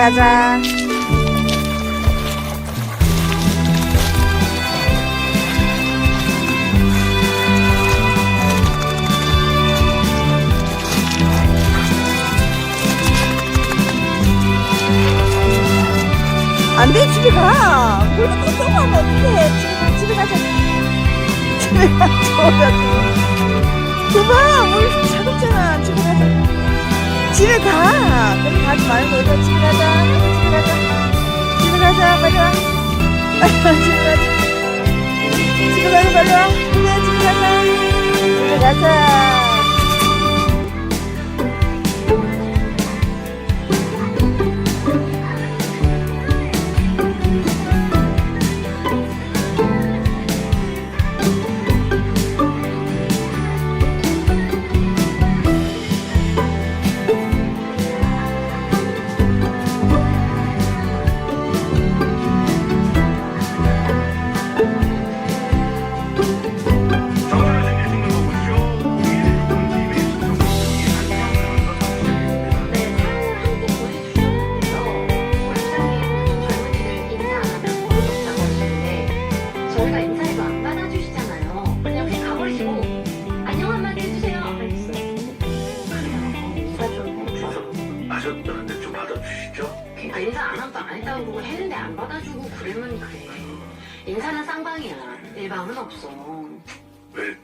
가자. 안 돼, 집에 가. 그래도 또 가면 어떡해. 집에 가, 집에 가자. 집에 가자. 차갑잖아. 집에 가자. 집에 가. 거기 가지 말고 일단 집에 가자. 집에 가자. 집에 가자. 빨리 와. 빨리 와, 집에 가자. 집에 가자, 빨리 와. 그래, 집에 가자. 집에 가자. 하셨다는데 좀 받아주시죠. 그러니까 인사 안 한다 안 했다고 그러고 했는데 안 받아주고 그러면 그래. 인사는 쌍방이야. 일방은 없어. 왜